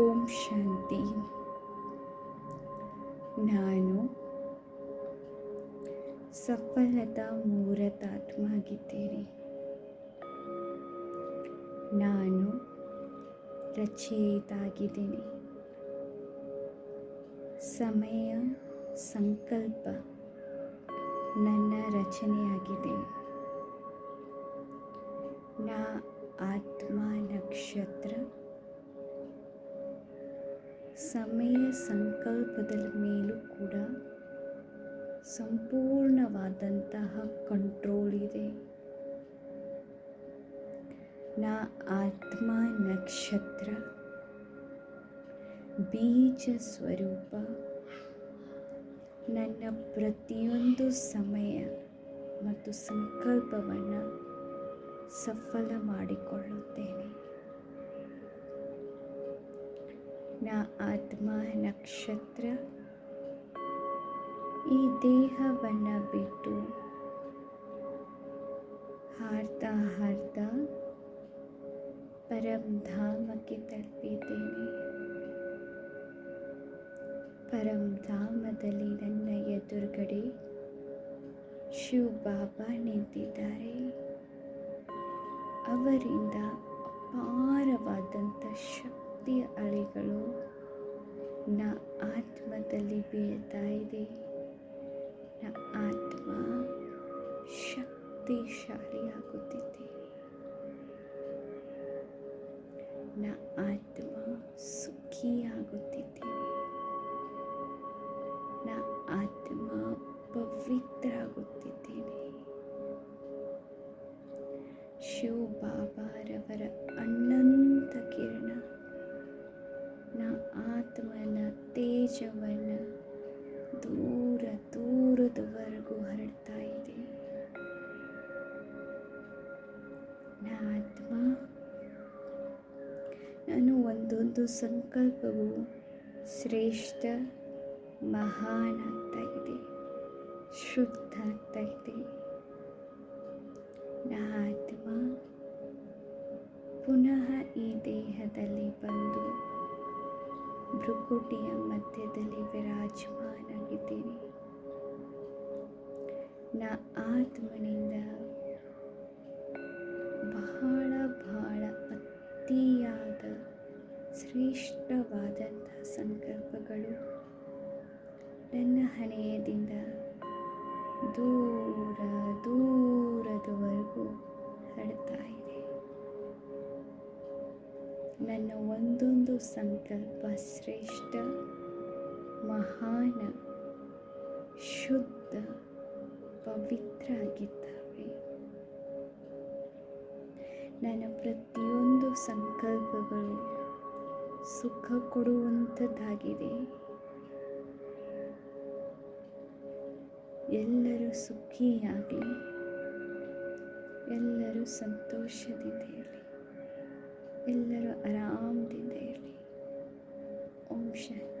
ಓಂ ಶಾಂತಿ. ನಾನು ಸಫಲತಾ ಮೂರತಾತ್ಮ ಆಗಿದ್ದೇನೆ ನಾನು ರಚಯಿತಾಗಿದ್ದೇನೆ. ಸಮಯ, ಸಂಕಲ್ಪ ನನ್ನ ರಚನೆಯಾಗಿದೆ. ನಾ ಆತ್ಮ ನಕ್ಷತ್ರ ಸಮಯ ಸಂಕಲ್ಪದ ಮೇಲೂ ಕೂಡ ಸಂಪೂರ್ಣವಾದಂತಹ ಕಂಟ್ರೋಲ್ ಇದೆ. ನಾ ಆತ್ಮ ನಕ್ಷತ್ರ, ಬೀಜ ಸ್ವರೂಪ, ನನ್ನ ಪ್ರತಿಯೊಂದು ಸಮಯ ಮತ್ತು ಸಂಕಲ್ಪವನ್ನು ಸಫಲ ಮಾಡಿಕೊಳ್ಳುತ್ತೇನೆ. ನಾ ಆತ್ಮ, ನಕ್ಷತ್ರ. ಈ ದೇಹವನ್ನು ಬಿಟ್ಟು ಹಾರ್ತಾ ಹಾರ್ತಾ ಪರಂಧಾಮಕ್ಕೆ ತಲುಪಿದ್ದೇನೆ. ಪರಂಧಾಮದಲ್ಲಿ ನನ್ನ ಎದುರುಗಡೆ ಶಿವ ಬಾಬಾ ನಿಂತಿದ್ದಾರೆ. ಅವರಿಂದ ಅಪಾರವಾದಂಥ ಶಕ್ತಿಯ ಅಲೆಗಳು ನ ಆತ್ಮದಲ್ಲಿ ಬೀಳ್ತಾ ಇದೆ ನ ಆತ್ಮ ಶಕ್ತಿಶಾಲಿಯಾಗುತ್ತಿದೆ. ನ ಆತ್ಮ ಸುಖಿಯಾಗುತ್ತಿದ್ದೇನೆ ನ ಆತ್ಮ ಪವಿತ್ರಾಗುತ್ತಿದ್ದೇನೆ ಶಿವ ಬಾಬಾರವರ ಅನಂತ ಕಿರಣ ಆತ್ಮನ ತೇಜವನ್ನು ದೂರ ದೂರದವರೆಗೂ ಹರಡ್ತಾ ಇದೆ. ಆತ್ಮ, ನಾನು ಒಂದೊಂದು ಸಂಕಲ್ಪವು ಶ್ರೇಷ್ಠ, ಮಹಾನ್ ಆಗ್ತಾ ಇದೆ, ಶುದ್ಧ ಆಗ್ತಾ ಇದೆ. ಆತ್ಮ ಪುನಃ ಈ ದೇಹದಲ್ಲಿ ಬಂದು ಭ್ರುಕುಟಿಯ ಮಧ್ಯದಲ್ಲಿ ವಿರಾಜಮಾನಾಗಿದ್ದೇನೆ ನಾ ಆತ್ಮನಿಂದ ಬಹಳ ಬಹಳ ಅತಿಯಾದ ಶ್ರೇಷ್ಠವಾದಂಥ ಸಂಕಲ್ಪಗಳು ನನ್ನ ಹಣೆಯದಿಂದ ದೂರ ದೂರದವರೆಗೂ ನನ್ನ ಒಂದೊಂದು ಸಂಕಲ್ಪ ಶ್ರೇಷ್ಠ, ಮಹಾನ, ಶುದ್ಧ ಪವಿತ್ರ ಆಗಿದ್ದಾವೆ ನನ್ನ ಪ್ರತಿಯೊಂದು ಸಂಕಲ್ಪಗಳು ಸುಖ ಕೊಡುವಂಥದ್ದಾಗಿದೆ ಎಲ್ಲರೂ ಸುಖಿಯಾಗಲಿ, ಎಲ್ಲರೂ ಸಂತೋಷದಿಂದ ಇರಲಿ ಎಲ್ಲರೂ ಆರಾಮದಿಂದ ಇರಲಿ ಓಂ ಶಾಂತಿ